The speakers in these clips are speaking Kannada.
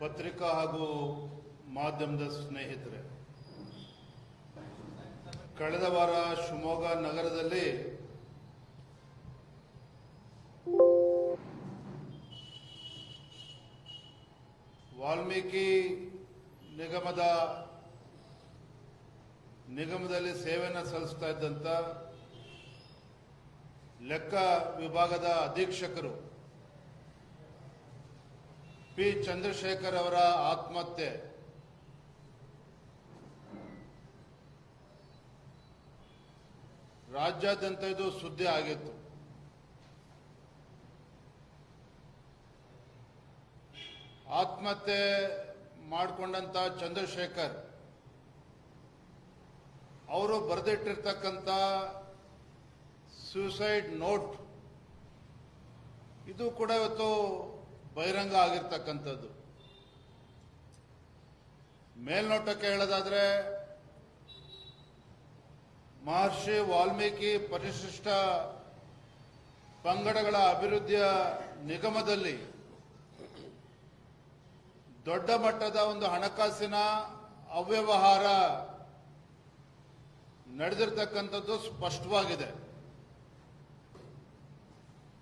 ಪತ್ರಿಕಾ ಹಾಗೂ ಮಾಧ್ಯಮದ ಸ್ನೇಹಿತರೆ, ಕಳೆದ ವಾರ ಶಿವಮೊಗ್ಗ ನಗರದಲ್ಲಿ ವಾಲ್ಮೀಕಿ ನಿಗಮದ ನಿಗಮದಲ್ಲಿ ಸೇವೆಯನ್ನು ಸಲ್ಲಿಸ್ತಾ ಇದ್ದಂಥ ಲೆಕ್ಕ ವಿಭಾಗದ ಅಧೀಕ್ಷಕರು ಪಿ ಚಂದ್ರಶೇಖರ್ ಅವರ ಆತ್ಮಹತ್ಯೆ. ರಾಜ್ಯಾದ್ಯಂತ ಇದು ಸುದ್ದಿ ಆಗಿತ್ತು. ಆತ್ಮಹತ್ಯೆ ಮಾಡಿಕೊಂಡಂತ ಚಂದ್ರಶೇಖರ್ ಅವರು ಬರೆದಿಟ್ಟಿರ್ತಕ್ಕಂಥ ಸೂಸೈಡ್ ನೋಟ್ ಇದು ಕೂಡ ಇವತ್ತು ಬಹಿರಂಗ ಆಗಿರ್ತಕ್ಕಂಥದ್ದು. ಮೇಲ್ನೋಟಕ್ಕೆ ಹೇಳೋದಾದ್ರೆ, ಮಹರ್ಷಿ ವಾಲ್ಮೀಕಿ ಪರಿಶಿಷ್ಟ ಪಂಗಡಗಳ ಅಭಿವೃದ್ಧಿಯ ನಿಗಮದಲ್ಲಿ ದೊಡ್ಡ ಮಟ್ಟದ ಒಂದು ಹಣಕಾಸಿನ ಅವ್ಯವಹಾರ ನಡೆದಿರ್ತಕ್ಕಂಥದ್ದು ಸ್ಪಷ್ಟವಾಗಿದೆ.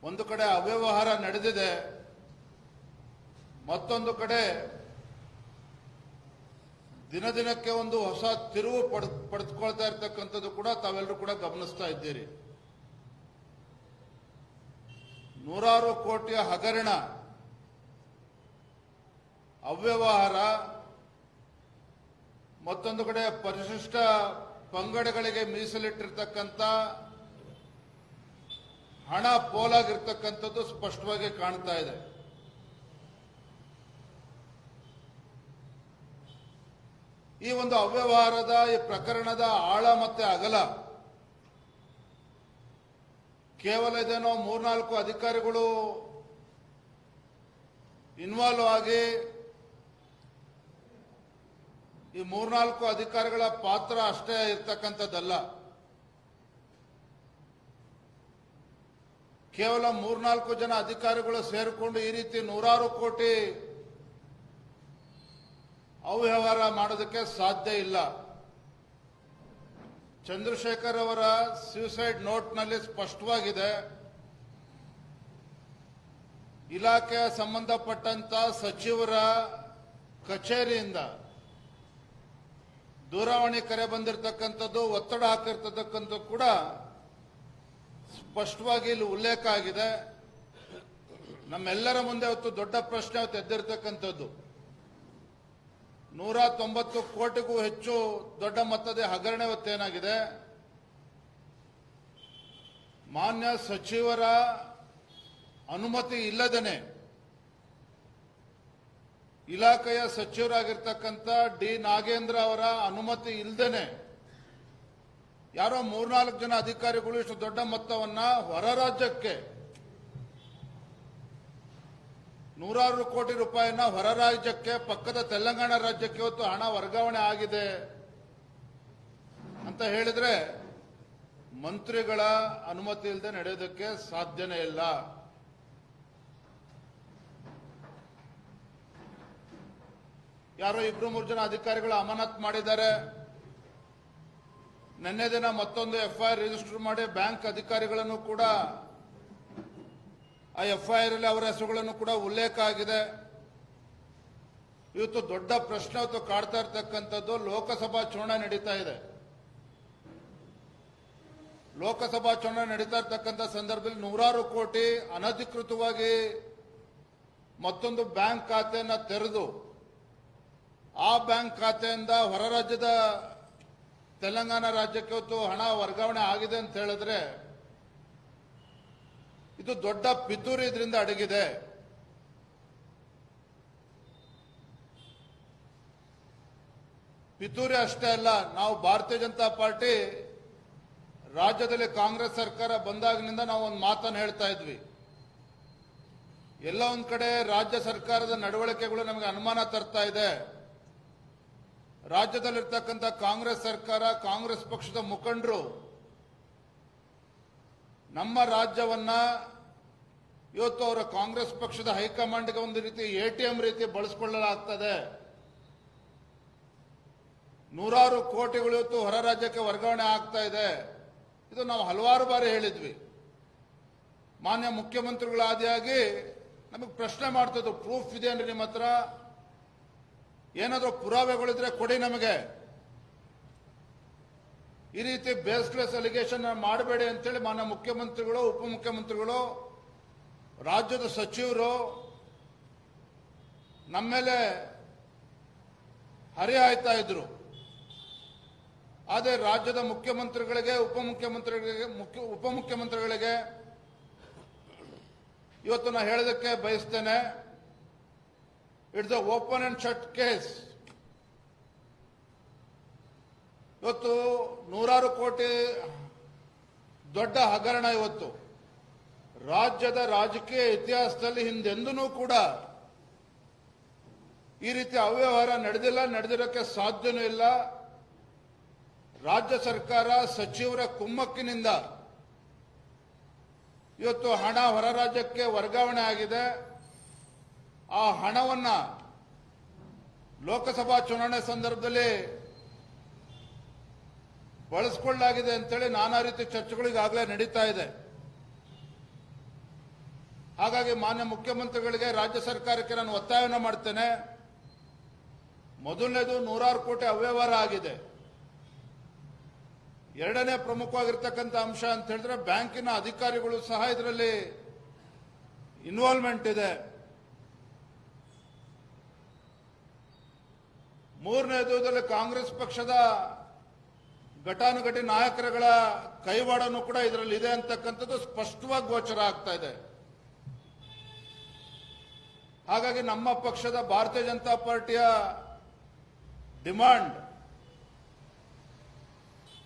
ಒಂದು ಕಡೆ ಅವ್ಯವಹಾರ ನಡೆದಿದೆ ಮತ್ತೊಂದು ಕಡೆ ದಿನ ದಿನಕ್ಕೆ ಒಂದು ಹೊಸ ತಿರುವು ಪಡ್ ಪಡೆದುಕೊಳ್ತಾ ಇರ್ತಕ್ಕಂಥದ್ದು ಕೂಡ ತಾವೆಲ್ಲರೂ ಕೂಡ ಗಮನಿಸ್ತಾ ಇದ್ದೀರಿ. ನೂರಾರು ಕೋಟಿಯ ಹಗರಣ, ಅವ್ಯವಹಾರ, ಮತ್ತೊಂದು ಕಡೆ ಪರಿಶಿಷ್ಟ ಪಂಗಡಗಳಿಗೆ ಮೀಸಲಿಟ್ಟಿರ್ತಕ್ಕಂಥ ಹಣ ಪೋಲಾಗಿರ್ತಕ್ಕಂಥದ್ದು ಸ್ಪಷ್ಟವಾಗಿ ಕಾಣ್ತಾ ಇದೆ. ಈ ಒಂದು ಅವ್ಯವಹಾರದ, ಈ ಪ್ರಕರಣದ ಆಳ ಮತ್ತೆ ಅಗಲ ಕೇವಲ ಇದೇನೋ ಮೂರ್ನಾಲ್ಕು ಅಧಿಕಾರಿಗಳು ಇನ್ವಾಲ್ವ್ ಆಗಿ ಈ ಮೂರ್ನಾಲ್ಕು ಅಧಿಕಾರಿಗಳ ಪಾತ್ರ ಅಷ್ಟೇ ಇರ್ತಕ್ಕಂಥದ್ದಲ್ಲ. ಕೇವಲ ಮೂರ್ನಾಲ್ಕು ಜನ ಅಧಿಕಾರಿಗಳು ಸೇರಿಕೊಂಡು ಈ ರೀತಿ ನೂರಾರು ಕೋಟಿ ಅವ್ಯವಹಾರ ಮಾಡೋದಕ್ಕೆ ಸಾಧ್ಯ ಇಲ್ಲ. ಚಂದ್ರಶೇಖರ್ ಅವರ ಸ್ಯೂಸೈಡ್ ನೋಟ್ನಲ್ಲಿ ಸ್ಪಷ್ಟವಾಗಿದೆ. ಇಲಾಖೆ ಸಂಬಂಧಪಟ್ಟಂತ ಸಚಿವರ ಕಚೇರಿಯಿಂದ ದೂರವಾಣಿ ಕರೆ ಬಂದಿರತಕ್ಕಂಥದ್ದು, ಒತ್ತಡ ಹಾಕಿರ್ತಕ್ಕಂಥದ್ದು ಕೂಡ ಸ್ಪಷ್ಟವಾಗಿ ಇಲ್ಲಿ ಉಲ್ಲೇಖ ಆಗಿದೆ. ನಮ್ಮೆಲ್ಲರ ಮುಂದೆ ಅವತ್ತು ದೊಡ್ಡ ಪ್ರಶ್ನೆ ಅವತ್ತು ಎದ್ದಿರ್ತಕ್ಕಂಥದ್ದು ನೂರ ತೊಂಬತ್ತು ಕೋಟಿಗೂ ಹೆಚ್ಚು ದೊಡ್ಡ ಮೊತ್ತದ ಹಗರಣ ಇವತ್ತೇನಾಗಿದೆ ಮಾನ್ಯ ಸಚಿವರ ಅನುಮತಿ ಇಲ್ಲದೇನೆ ಇಲಾಖೆಯ ಸಚಿವರಾಗಿರ್ತಕ್ಕಂಥ ಡಿ ನಾಗೇಂದ್ರ ಅವರ ಅನುಮತಿ ಇಲ್ಲದೇನೆ ಯಾರೋ ಮೂರ್ನಾಲ್ಕು ಜನ ಅಧಿಕಾರಿಗಳು ಇಷ್ಟು ದೊಡ್ಡ ಮೊತ್ತವನ್ನು ಹೊರ ರಾಜ್ಯಕ್ಕೆ ನೂರಾರು ಕೋಟಿ ರೂಪಾಯಿನ ಹೊರ ರಾಜ್ಯಕ್ಕೆ, ಪಕ್ಕದ ತೆಲಂಗಾಣ ರಾಜ್ಯಕ್ಕೆ ಇವತ್ತು ಹಣ ವರ್ಗಾವಣೆ ಆಗಿದೆ. ಅಂತ ಹೇಳಿದ್ರೆ ಮಂತ್ರಿಗಳ ಅನುಮತಿ ಇಲ್ಲದೆ ನಡೆಯೋದಕ್ಕೆ ಸಾಧ್ಯನೇ ಇಲ್ಲ. ಯಾರೋ ಇಬ್ರು ಮೂರು ಜನ ಅಧಿಕಾರಿಗಳು ಅಮಾನತ್ ಮಾಡಿದ್ದಾರೆ. ನಿನ್ನೆ ದಿನ ಮತ್ತೊಂದು ಎಫ್ಐಆರ್ ರಿಜಿಸ್ಟರ್ ಮಾಡಿ ಬ್ಯಾಂಕ್ ಅಧಿಕಾರಿಗಳನ್ನು ಕೂಡ ಆ ಎಫ್ಐಆರ್ ಅಲ್ಲಿ ಅವರ ಹೆಸರುಗಳನ್ನು ಕೂಡ ಉಲ್ಲೇಖ ಆಗಿದೆ. ಇವತ್ತು ದೊಡ್ಡ ಪ್ರಶ್ನೆ ಇವತ್ತು ಕಾಡ್ತಾ ಇರ್ತಕ್ಕಂಥದ್ದು ಲೋಕಸಭಾ ಚುನಾವಣೆ ನಡೀತಾ ಇದೆ. ಲೋಕಸಭಾ ಚುನಾವಣೆ ನಡೀತಾ ಇರ್ತಕ್ಕಂಥ ಸಂದರ್ಭದಲ್ಲಿ ನೂರಾರು ಕೋಟಿ ಅನಧಿಕೃತವಾಗಿ ಮತ್ತೊಂದು ಬ್ಯಾಂಕ್ ಖಾತೆಯನ್ನ ತೆರೆದು, ಆ ಬ್ಯಾಂಕ್ ಖಾತೆಯಿಂದ ಹೊರ ರಾಜ್ಯದ ತೆಲಂಗಾಣ ರಾಜ್ಯಕ್ಕೆ ಇವತ್ತು ಹಣ ವರ್ಗಾವಣೆ ಆಗಿದೆ ಅಂತ ಹೇಳಿದ್ರೆ ಇದು ದೊಡ್ಡ ಪಿತೂರಿ ಇದರಿಂದ ಅಡಗಿದೆ. ಪಿತೂರಿ ಅಷ್ಟೇ ಅಲ್ಲ, ನಾವು ಭಾರತೀಯ ಜನತಾ ಪಾರ್ಟಿ ರಾಜ್ಯದಲ್ಲಿ ಕಾಂಗ್ರೆಸ್ ಸರ್ಕಾರ ಬಂದಾಗಿನಿಂದ ನಾವು ಒಂದು ಮಾತನ್ನು ಹೇಳ್ತಾ ಇದ್ವಿ. ಎಲ್ಲ ಒಂದು ಕಡೆ ರಾಜ್ಯ ಸರ್ಕಾರದ ನಡವಳಿಕೆಗಳು ನಮಗೆ ಅನುಮಾನ ತರ್ತಾ ಇದೆ. ರಾಜ್ಯದಲ್ಲಿರ್ತಕ್ಕಂಥ ಕಾಂಗ್ರೆಸ್ ಸರ್ಕಾರ, ಕಾಂಗ್ರೆಸ್ ಪಕ್ಷದ ಮುಖಂಡರು ನಮ್ಮ ರಾಜ್ಯವನ್ನ ಇವತ್ತು ಅವರ ಕಾಂಗ್ರೆಸ್ ಪಕ್ಷದ ಹೈಕಮಾಂಡ್ಗೆ ಒಂದು ರೀತಿ ಎಟಿಎಂ ರೀತಿ ಬಳಸಿಕೊಳ್ಳಲಾಗ್ತದೆ. ನೂರಾರು ಕೋಟಿಗಳು ಇವತ್ತು ಹೊರ ರಾಜ್ಯಕ್ಕೆ ವರ್ಗಾವಣೆ ಆಗ್ತಾ ಇದೆ. ಇದು ನಾವು ಹಲವಾರು ಬಾರಿ ಹೇಳಿದ್ವಿ. ಮಾನ್ಯ ಮುಖ್ಯಮಂತ್ರಿಗಳಾದಿಯಾಗಿ ನಮಗೆ ಪ್ರಶ್ನೆ ಮಾಡ್ತಿದ್ರು, ಪ್ರೂಫ್ ಇದೆ ಅಂದ್ರೆ ನಿಮ್ಮ ಹತ್ರ ಏನಾದರೂ ಪುರಾವೆಗಳಿದ್ರೆ ಕೊಡಿ ನಮಗೆ. ಈ ರೀತಿ ಬೇಸ್ಲೆಸ್ ಅಲಿಗೇಷನ್ ಮಾಡಬೇಡಿ ಅಂತೇಳಿ ಮಾನ್ಯ ಮುಖ್ಯಮಂತ್ರಿಗಳು, ಉಪಮುಖ್ಯಮಂತ್ರಿಗಳು, ರಾಜ್ಯದ ಸಚಿವರು, ನಮ್ಮ ಮೇಲೆ ಹರಿಹಾಯ್ತಾ ಇದ್ರು. ಆದರೆ ರಾಜ್ಯದ ಮುಖ್ಯಮಂತ್ರಿಗಳಿಗೆ, ಉಪಮುಖ್ಯಮಂತ್ರಿಗಳಿಗೆ, ಮುಖ್ಯ, ಉಪಮುಖ್ಯಮಂತ್ರಿಗಳಿಗೆ ಇವತ್ತು ನಾನು ಹೇಳೋದಕ್ಕೆ ಬಯಸ್ತೇನೆ. It's a open and shut case ಇವತ್ತು ನೂರಾರು ಕೋಟಿ ದೊಡ್ಡ ಹಗರಣ ಇವತ್ತು. ರಾಜ್ಯದ ರಾಜಕೀಯ ಇತಿಹಾಸದಲ್ಲಿ ಹಿಂದೆಂದೂ ಕೂಡ ಈ ರೀತಿ ಅವ್ಯವಹಾರ ನಡೆದಿಲ್ಲ ನಡೆದಿರೋಕ್ಕೆ ಸಾಧ್ಯನೂ ಇಲ್ಲ. ರಾಜ್ಯ ಸರ್ಕಾರ ಸಚಿವರ ಕುಮ್ಮಕ್ಕಿನಿಂದ ಇವತ್ತು ಹಣ ಹೊರ ರಾಜ್ಯಕ್ಕೆ ವರ್ಗಾವಣೆ ಆಗಿದೆ. ಆ ಹಣವನ್ನ ಲೋಕಸಭಾ ಚುನಾವಣೆ ಸಂದರ್ಭದಲ್ಲಿ ಬಳಸ್ಕೊಳ್ಳಲಾಗಿದೆ ಅಂತೇಳಿ ನಾನಾ ರೀತಿ ಚರ್ಚೆಗಳು ಈಗಾಗಲೇ ನಡೀತಾ ಇದೆ. ಹಾಗಾಗಿ ಮಾನ್ಯ ಮುಖ್ಯಮಂತ್ರಿಗಳಿಗೆ ರಾಜ್ಯ ಸರ್ಕಾರಕ್ಕೆ ನಾನು ಒತ್ತಾಯವನ್ನು ಮಾಡ್ತೇನೆ. ಮೊದಲನೇದು ನೂರಾರು ಕೋಟಿ ಅವ್ಯವಹಾರ ಆಗಿದೆ. ಎರಡನೇ ಪ್ರಮುಖವಾಗಿರ್ತಕ್ಕಂಥ ಅಂಶ ಅಂತ ಹೇಳಿದ್ರೆ ಬ್ಯಾಂಕಿನ ಅಧಿಕಾರಿಗಳು ಸಹ ಇದರಲ್ಲಿ ಇನ್ವಾಲ್ವ್ಮೆಂಟ್ ಇದೆ. ಮೂರನೇದು ಇದರಲ್ಲಿ ಕಾಂಗ್ರೆಸ್ ಪಕ್ಷದ ಘಟಾನುಘಟಿ ನಾಯಕರುಗಳ ಕೈವಾಡನೂ ಕೂಡ ಇದರಲ್ಲಿ ಇದೆ ಅಂತಕ್ಕಂಥದ್ದು ಸ್ಪಷ್ಟವಾಗಿ ಗೋಚರ ಆಗ್ತಾ ಇದೆ. ಹಾಗಾಗಿ ನಮ್ಮ ಪಕ್ಷದ ಭಾರತೀಯ ಜನತಾ ಪಾರ್ಟಿಯ ಡಿಮಾಂಡ್,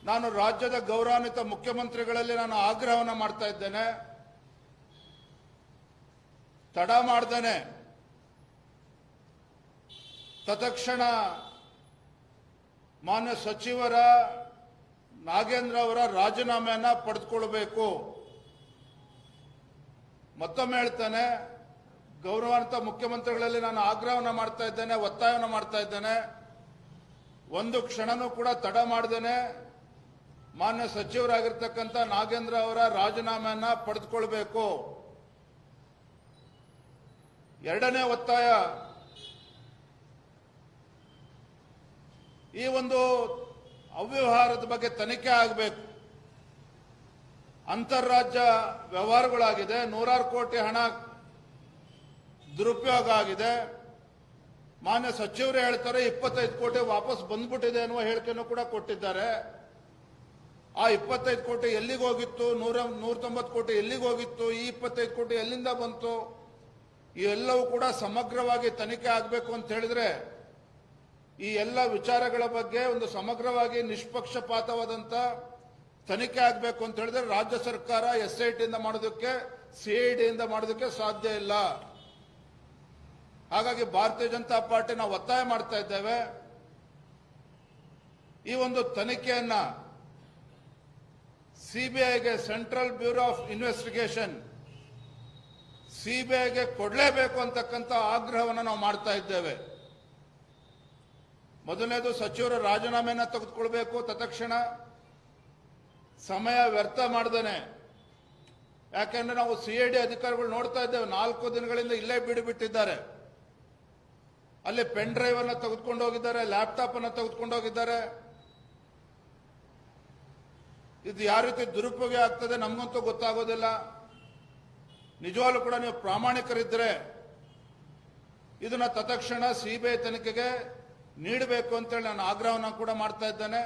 ನಾನು ರಾಜ್ಯದ ಗೌರವಾನ್ವಿತ ಮುಖ್ಯಮಂತ್ರಿಗಳಲ್ಲಿ ನಾನು ಆಗ್ರಹವನ್ನು ಮಾಡ್ತಾ ಇದ್ದೇನೆ. ತಡ ಮಾಡ್ದೇನೆ. ತತ್ಕ್ಷಣ ಮಾನ್ಯ ಸಚಿವರ ನಾಗೇಂದ್ರ ಅವರ ರಾಜೀನಾಮೆಯನ್ನ ಪಡೆದುಕೊಳ್ಬೇಕು. ಮತ್ತೊಮ್ಮೆ ಹೇಳ್ತೇನೆ, ಗೌರವಾನ್ವಿತ ಮುಖ್ಯಮಂತ್ರಿಗಳಲ್ಲಿ ನಾನು ಆಗ್ರಹವನ್ನು ಮಾಡ್ತಾ ಇದ್ದೇನೆ, ಒತ್ತಾಯವನ್ನು ಮಾಡ್ತಾ ಇದ್ದೇನೆ. ಒಂದು ಕ್ಷಣನೂ ಕೂಡ ತಡ ಮಾಡ್ದೇನೆ. ಮಾನ್ಯ ಸಚಿವರಾಗಿರ್ತಕ್ಕಂಥ ನಾಗೇಂದ್ರ ಅವರ ರಾಜೀನಾಮೆಯನ್ನ ಪಡೆದುಕೊಳ್ಬೇಕು. ಎರಡನೇ ಒತ್ತಾಯ. ಈ ಒಂದು ಅವ್ಯವಹಾರದ ಬಗ್ಗೆ ತನಿಖೆ ಆಗಬೇಕು. ಅಂತಾರಾಜ್ಯ ವ್ಯವಹಾರಗಳಾಗಿದೆ, ನೂರಾರು ಕೋಟಿ ಹಣ ದುರುಪಯೋಗ ಆಗಿದೆ. ಮಾನ್ಯ ಸಚಿವರು ಹೇಳ್ತಾರೆ, ಇಪ್ಪತ್ತೈದು ಕೋಟಿ ವಾಪಸ್ ಬಂದ್ಬಿಟ್ಟಿದೆ ಅನ್ನುವ ಹೇಳಿಕೆಯನ್ನು ಕೂಡ ಕೊಟ್ಟಿದ್ದಾರೆ. ಆ ಇಪ್ಪತ್ತೈದು ಕೋಟಿ ಎಲ್ಲಿಗೆ ಹೋಗಿತ್ತು? ನೂರ ನೂರ ತೊಂಬತ್ತು ಕೋಟಿ ಎಲ್ಲಿಗೆ ಹೋಗಿತ್ತು? ಈ ಇಪ್ಪತ್ತೈದು ಕೋಟಿ ಎಲ್ಲಿಂದ ಬಂತು? ಎಲ್ಲವೂ ಕೂಡ ಸಮಗ್ರವಾಗಿ ತನಿಖೆ ಆಗಬೇಕು ಅಂತ ಹೇಳಿದ್ರೆ ಈ ಎಲ್ಲ ವಿಚಾರಗಳ ಬಗ್ಗೆ ಒಂದು ಸಮಗ್ರವಾಗಿ ನಿಷ್ಪಕ್ಷಪಾತವಾದಂತ ತನಿಖೆ ಆಗಬೇಕು ಅಂತ ಹೇಳಿದ್ರೆ ರಾಜ್ಯ ಸರ್ಕಾರ ಎಸ್ ಐ ಟಿಯಿಂದ ಮಾಡೋದಕ್ಕೆ ಸಿಐಡಿಯಿಂದ ಮಾಡೋದಕ್ಕೆ ಸಾಧ್ಯ ಇಲ್ಲ. ಹಾಗಾಗಿ ಭಾರತೀಯ ಜನತಾ ಪಾರ್ಟಿ ನಾವು ಒತ್ತಾಯ ಮಾಡ್ತಾ ಇದ್ದೇವೆ. ಈ ಒಂದು ತನಿಖೆಯನ್ನ ಸಿಬಿಐಗೆ ಸೆಂಟ್ರಲ್ ಬ್ಯೂರೋ ಆಫ್ ಇನ್ವೆಸ್ಟಿಗೇಷನ್ ಸಿಬಿಐಗೆ ಕೊಡಲೇಬೇಕು ಅಂತಕ್ಕಂಥ ಆಗ್ರಹವನ್ನು ನಾವು ಮಾಡ್ತಾ ಇದ್ದೇವೆ. ಮೊದಲನೇದು ಸಚಿವರ ರಾಜೀನಾಮೆಯನ್ನು ತೆಗೆದುಕೊಳ್ಬೇಕು, ತತ್ಕ್ಷಣ ಸಮಯ ವ್ಯರ್ಥ ಮಾಡ್ದೇನೆ. ಯಾಕೆಂದ್ರೆ ನಾವು ಸಿ ಐ ಡಿ ಅಧಿಕಾರಿಗಳು ನೋಡ್ತಾ ಇದ್ದೇವೆ, ನಾಲ್ಕು ದಿನಗಳಿಂದ ಇಲ್ಲೇ ಬಿಡು ಬಿಟ್ಟಿದ್ದಾರೆ ಅಲ್ಲಿ ಪೆನ್ ಡ್ರೈವ್ ಅನ್ನ ತೆಗೆದುಕೊಂಡು ಹೋಗಿದ್ದಾರೆ ಲ್ಯಾಪ್ಟಾಪ್ ಅನ್ನ ತೆಗೆದುಕೊಂಡು ಹೋಗಿದ್ದಾರೆ. ಇದು ಯಾವ ರೀತಿ ದುರುಪಯೋಗ ಆಗ್ತದೆ ನಮಗಂತೂ ಗೊತ್ತಾಗೋದಿಲ್ಲ. ನಿಜವಾಗ್ಲೂ ಕೂಡ ನೀವು ಪ್ರಾಮಾಣಿಕರಿದ್ರೆ, ಇದನ್ನ ತತ್ಕ್ಷಣ ಸಿಬಿಐ ತನಿಖೆಗೆ ನೀಡಬೇಕು ಅಂತೇಳಿ ನಾನು ಆಗ್ರಹವನ್ನು ಕೂಡ ಮಾಡ್ತಾ ಇದ್ದೇನೆ.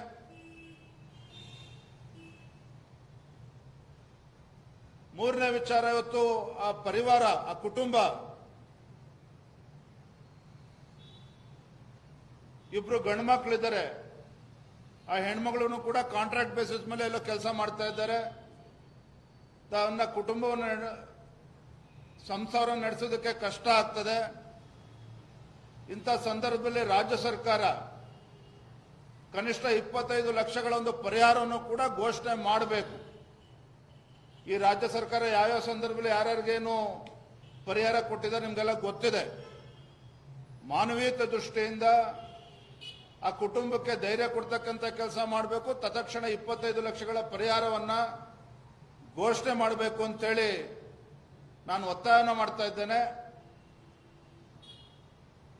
ಮೂರನೇ ವಿಚಾರ ಇವತ್ತು ಆ ಪರಿವಾರ, ಆ ಕುಟುಂಬ. ಇಬ್ರು ಗಂಡು ಮಕ್ಕಳಿದ್ದಾರೆ ಆ ಹೆಣ್ಮಗಳನ್ನು ಕೂಡ ಕಾಂಟ್ರಾಕ್ಟ್ ಬೇಸಿಸ್ ಮೇಲೆ ಎಲ್ಲ ಕೆಲಸ ಮಾಡ್ತಾ ಇದ್ದಾರೆ. ತನ್ನ ಕುಟುಂಬವನ್ನು ಸಂಸಾರ ನಡೆಸೋದಕ್ಕೆ ಕಷ್ಟ ಆಗ್ತದೆ. ಇಂಥ ಸಂದರ್ಭದಲ್ಲಿ ರಾಜ್ಯ ಸರ್ಕಾರ ಕನಿಷ್ಠ ಇಪ್ಪತ್ತೈದು ಲಕ್ಷಗಳ ಒಂದು ಪರಿಹಾರವನ್ನು ಕೂಡ ಘೋಷಣೆ ಮಾಡಬೇಕು. ಈ ರಾಜ್ಯ ಸರ್ಕಾರ ಯಾವ್ಯಾವ ಸಂದರ್ಭದಲ್ಲಿ ಯಾರ್ಯಾರಿಗೇನು ಪರಿಹಾರ ಕೊಟ್ಟಿದೆ ನಿಮಗೆಲ್ಲ ಗೊತ್ತಿದೆ. ಮಾನವೀಯತೆ ದೃಷ್ಟಿಯಿಂದ ಆ ಕುಟುಂಬಕ್ಕೆ ಧೈರ್ಯ ಕೊಡ್ತಕ್ಕಂಥ ಕೆಲಸ ಮಾಡಬೇಕು, ತತ್ಕ್ಷಣ ಇಪ್ಪತ್ತೈದು ಲಕ್ಷಗಳ ಪರಿಹಾರವನ್ನ ಘೋಷಣೆ ಮಾಡಬೇಕು ಅಂತೇಳಿ ನಾನು ಒತ್ತಾಯನ ಮಾಡ್ತಾ ಇದ್ದೇನೆ.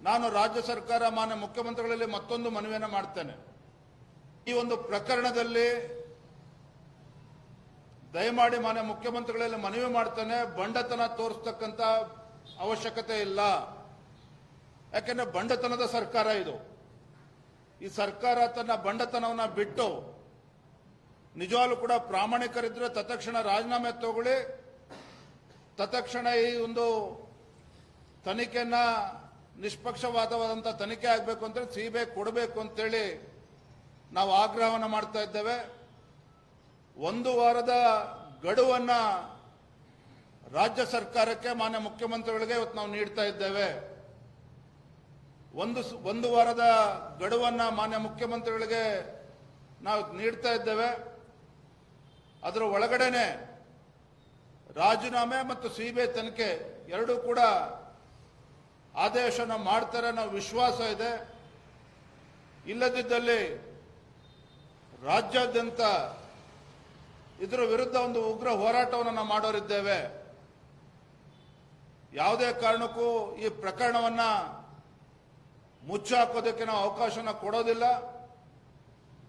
ನಾನು ರಾಜ್ಯ ಸರ್ಕಾರ, ಮಾನ್ಯ ಮುಖ್ಯಮಂತ್ರಿಗಳಲ್ಲಿ ಮತ್ತೊಂದು ಮನವಿಯನ್ನು ಮಾಡ್ತೇನೆ. ಈ ಒಂದು ಪ್ರಕರಣದಲ್ಲಿ ದಯಮಾಡಿ ಮಾನ್ಯ ಮುಖ್ಯಮಂತ್ರಿಗಳಲ್ಲಿ ಮನವಿ ಮಾಡ್ತೇನೆ. ಬಂಡತನ ತೋರಿಸ್ತಕ್ಕಂಥ ಅವಶ್ಯಕತೆ ಇಲ್ಲ. ಯಾಕೆಂದ್ರೆ ಬಂಡತನದ ಸರ್ಕಾರ ಇದು. ಈ ಸರ್ಕಾರ ತನ್ನ ಬಂಡತನವನ್ನ ಬಿಟ್ಟು ನಿಜವಾಗ್ಲೂ ಕೂಡ ಪ್ರಾಮಾಣಿಕರಿದ್ರೆ ತತ್ಕ್ಷಣ ರಾಜೀನಾಮೆ ತಗೊಳ್ಳಿ. ತತ್ಕ್ಷಣ ಈ ಒಂದು ತನಿಖೆಯನ್ನ ನಿಷ್ಪಕ್ಷಪಾತವಾದಂಥ ತನಿಖೆ ಆಗಬೇಕು ಅಂತೇಳಿ ಸಿಬಿಐ ಕೊಡಬೇಕು ಅಂತೇಳಿ ನಾವು ಆಗ್ರಹವನ್ನು ಮಾಡ್ತಾ ಇದ್ದೇವೆ. ಒಂದು ವಾರದ ಗಡುವನ್ನು ರಾಜ್ಯ ಸರ್ಕಾರಕ್ಕೆ, ಮಾನ್ಯ ಮುಖ್ಯಮಂತ್ರಿಗಳಿಗೆ ಇವತ್ತು ನಾವು ನೀಡ್ತಾ ಇದ್ದೇವೆ. ಒಂದು ಸ- ಒಂದು ವಾರದ ಗಡುವನ್ನು ಮಾನ್ಯ ಮುಖ್ಯಮಂತ್ರಿಗಳಿಗೆ ನಾವು ನೀಡ್ತಾ ಇದ್ದೇವೆ. ಅದರ ಒಳಗಡೆನೆ ರಾಜೀನಾಮೆ ಮತ್ತು ಸಿಬಿಐ ತನಿಖೆ ಎರಡೂ ಕೂಡ ಆದೇಶನ ಮಾಡ್ತಾರೆ ನಾವು ವಿಶ್ವಾಸ ಇದೆ. ಇಲ್ಲದಿದ್ದಲ್ಲಿ ರಾಜ್ಯಾದ್ಯಂತ ಇದರ ವಿರುದ್ಧ ಒಂದು ಉಗ್ರ ಹೋರಾಟವನ್ನು ನಾವು ಮಾಡೋರಿದ್ದೇವೆ. ಯಾವುದೇ ಕಾರಣಕ್ಕೂ ಈ ಪ್ರಕರಣವನ್ನ ಮುಚ್ಚಾಕೋದಕ್ಕೆ ನಾವು ಅವಕಾಶನ ಕೊಡೋದಿಲ್ಲ.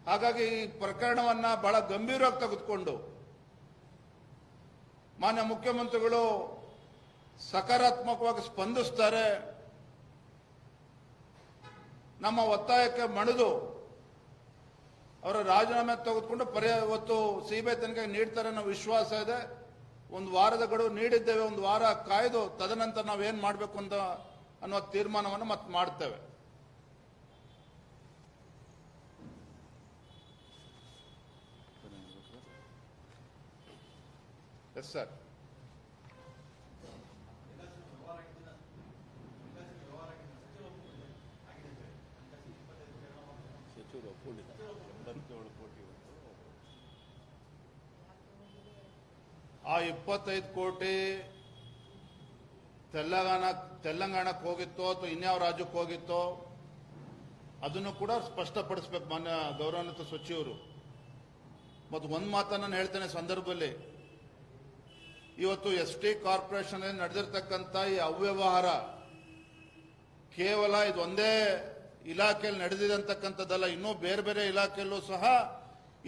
ಹಾಗಾಗಿ ಈ ಪ್ರಕರಣವನ್ನ ಬಹಳ ಗಂಭೀರವಾಗಿ ತೆಗೆದುಕೊಂಡು ಮಾನ್ಯ ಮುಖ್ಯಮಂತ್ರಿಗಳು ಸಕಾರಾತ್ಮಕವಾಗಿ ಸ್ಪಂದಿಸ್ತಾರೆ. ನಮ್ಮ ಒತ್ತಾಯಕ್ಕೆ ಮಣಿದು ಅವರ ರಾಜೀನಾಮೆ ತೆಗೆದುಕೊಂಡು ಪರ್ಯಾಯ ಇವತ್ತು ಸಿಬಿಐ ತನಿಖೆ ನೀಡ್ತಾರೆ ಅನ್ನೋ ವಿಶ್ವಾಸ ಇದೆ. ಒಂದು ವಾರದ ಗಡುವು ನೀಡಿದ್ದೇವೆ, ಒಂದು ವಾರ ಕಾಯ್ದು ತದನಂತರ ನಾವೇನು ಮಾಡಬೇಕು ಅಂತ ಅನ್ನೋ ತೀರ್ಮಾನವನ್ನು ಮತ್ತೆ ಮಾಡ್ತೇವೆ. ಎಸ್ ಸರ್ ಆ ಇಪ್ಪತ್ತೈದು ಕೋಟಿ ತೆಲಂಗಾಣ, ತೆಲಂಗಾಣಕ್ಕೆ ಹೋಗಿತ್ತೋ ಅಥವಾ ಇನ್ಯಾವ ರಾಜ್ಯಕ್ಕೆ ಹೋಗಿತ್ತೋ ಅದನ್ನು ಕೂಡ ಸ್ಪಷ್ಟಪಡಿಸ್ಬೇಕು ಮಾನ್ಯ ಗೌರವಾನ್ವಿತ ಸಚಿವರು. ಮತ್ತು ಒಂದು ಮಾತನ್ನು ನಾನು ಹೇಳ್ತೇನೆ ಸಂದರ್ಭದಲ್ಲಿ. ಇವತ್ತು ಎಸ್ ಟಿ ಕಾರ್ಪೊರೇಷನ್ ನಡೆದಿರ್ತಕ್ಕಂಥ ಈ ಅವ್ಯವಹಾರ ಕೇವಲ ಇದೊಂದೇ ಇಲಾಖೆಯಲ್ಲಿ ನಡೆದಿದೆ ಅಂತಕ್ಕಂಥದ್ದಲ್ಲ ಇನ್ನೂ ಬೇರೆ ಬೇರೆ ಇಲಾಖೆಯಲ್ಲೂ ಸಹ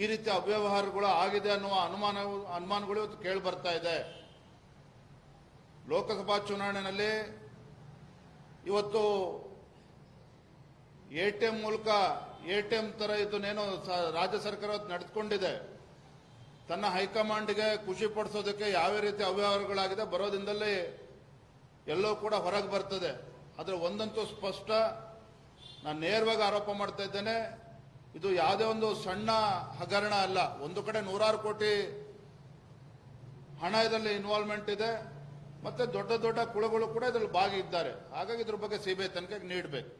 ಈ ರೀತಿ ಅವ್ಯವಹಾರಗಳು ಆಗಿದೆ ಅನ್ನುವ ಅನುಮಾನ ಅನುಮಾನಗಳು ಇವತ್ತು ಕೇಳಿ ಬರ್ತಾ ಇದೆ. ಲೋಕಸಭಾ ಚುನಾವಣೆಯಲ್ಲಿ ಇವತ್ತು ಎ ಟಿ ಎಂ ಮೂಲಕ ಎ ಟಿ ಎಂ ತರ ಇದನ್ನೇನು ರಾಜ್ಯ ಸರ್ಕಾರ ನಡೆದುಕೊಂಡಿದೆ. ತನ್ನ ಹೈಕಮಾಂಡ್ಗೆ ಖುಷಿ ಪಡಿಸೋದಕ್ಕೆ ಯಾವ ರೀತಿ ಅವ್ಯವಹಾರಗಳಾಗಿದೆ ಬರೋದಿಂದಲೇ ಎಲ್ಲೋ ಕೂಡ ಹೊರಗೆ ಬರ್ತದೆ. ಆದರೆ ಒಂದಂತೂ ಸ್ಪಷ್ಟ ನಾನು ನೇರವಾಗಿ ಆರೋಪ ಮಾಡ್ತಾ ಇದ್ದೇನೆ, ಇದು ಯಾವುದೇ ಒಂದು ಸಣ್ಣ ಹಗರಣ ಅಲ್ಲ. ಒಂದು ಕಡೆ ನೂರಾರು ಕೋಟಿ ಹಣ ಇದರಲ್ಲಿ ಇನ್ವಾಲ್ವ್ಮೆಂಟ್ ಇದೆ, ಮತ್ತೆ ದೊಡ್ಡ ದೊಡ್ಡ ಕುಳಗಳು ಕೂಡ ಇದರಲ್ಲಿ ಭಾಗಿದ್ದಾರೆ. ಹಾಗಾಗಿ ಇದ್ರ ಬಗ್ಗೆ ಸಿಬಿಐ ತನಿಖೆಗೆ ನೀಡಬೇಕು.